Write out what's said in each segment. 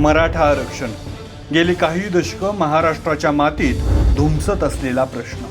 मराठा आरक्षण. गेली काही दशकं महाराष्ट्राच्या मातीत धुमसत असलेला प्रश्न.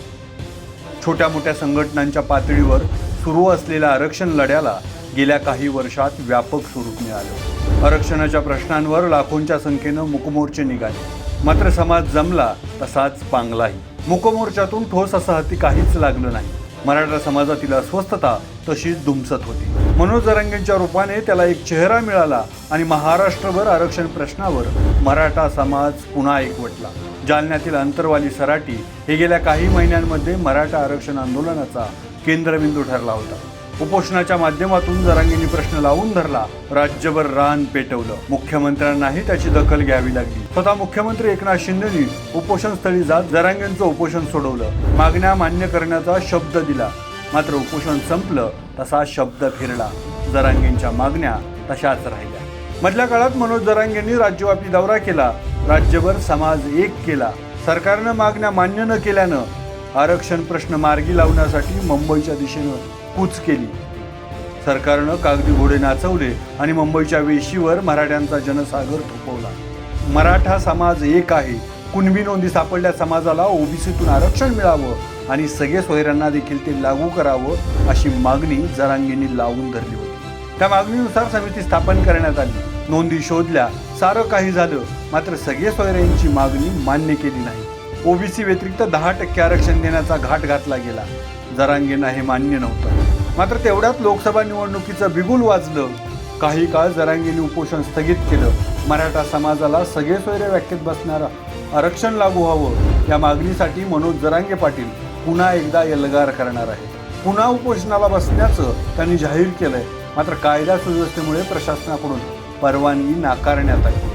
छोट्या मोठ्या संघटनांच्या पातळीवर सुरू असलेल्या आरक्षण लढ्याला गेल्या काही वर्षात व्यापक स्वरूप मिळालं. आरक्षणाच्या प्रश्नांवर लाखोंच्या संख्येनं मुकमोर्चे निघाले. मात्र समाज जमला तसाच पांगलाही. मुकमोर्चातून ठोस असं हाती काहीच लागलं नाही. मराठा समाजातील अस्वस्थता तशीच दुमसत होती. मनोज जरांगेंच्या रूपाने त्याला एक चेहरा मिळाला आणि महाराष्ट्रभर आरक्षण प्रश्नावर मराठा समाज पुन्हा एकवटला. जालन्यातील अंतरवाली सराटी हे गेल्या काही महिन्यांमध्ये मराठा आरक्षण आंदोलनाचा केंद्रबिंदू ठरला होता. उपोषणाच्या माध्यमातून जरांगींनी प्रश्न लावून धरला. राज्यभर रान पेटवलं. मुख्यमंत्र्यांनाही त्याची दखल घ्यावी लागली. स्वतः मुख्यमंत्री एकनाथ शिंदेनी उपोषण स्थळी जात जरांगेंचं उपोषण सोडवलं. मागण्या मान्य करण्याचा शब्द दिला. मात्र उपोषण संपलं तसा शब्द फिरला. जरांगेंच्या मागण्या तशाच राहिल्या. मधल्या काळात मनोज जरांगेंनी राज्यव्यापी दौरा केला. राज्यभर समाज एक केला. सरकारनं मागण्या मान्य न केल्यानं आरक्षण प्रश्न मार्गी लावण्यासाठी मुंबईच्या दिशेनं कूच केली. सरकारनं कागदी घोडे नाचवले आणि मुंबईच्या वेशीवर मराठ्यांचा जनसागर थोपवला. मराठा समाज एक आहे. कुणबी नोंदी सापडल्या समाजाला ओबीसीतून आरक्षण मिळावं आणि सगळे सोयऱ्यांना देखील ते लागू करावं अशी मागणी जरांगींनी लावून धरली होती. त्या मागणीनुसार समिती स्थापन करण्यात आली. नोंदी शोधल्या सारं काही झालं मात्र सगळे सोयऱ्यांची मागणी मान्य केली नाही. ओबीसी व्यतिरिक्त दहा टक्के आरक्षण देण्याचा घाट घातला गेला. जरांगेंना हे मान्य नव्हतं. मात्र तेवढ्यात लोकसभा निवडणुकीचं बिगुल वाजलं. काही काळ जरांगीने उपोषण स्थगित केलं. मराठा समाजाला सगळे सोयरे व्याख्येत बसणारा आरक्षण लागू व्हावं या मागणीसाठी मनोज जरांगे पाटील पुन्हा एकदा एल्गार करणार आहे. पुन्हा उपोषणाला बसण्याचं त्यांनी जाहीर केलंय. मात्र कायदा सुव्यवस्थेमुळे प्रशासनाकडून परवानगी नाकारण्यात आली.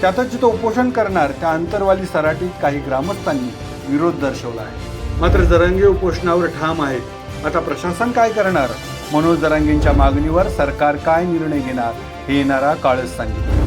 त्यातच जिथं उपोषण करणार त्या अंतरवाली सराटीत काही ग्रामस्थांनी विरोध दर्शवला आहे. मात्र जरंगे उपोषणावर ठाम आहेत. आता प्रशासन काय करणार? मनोज दरांगेंच्या मागणीवर सरकार काय निर्णय घेणार? हे येणारा काळच सांगितलं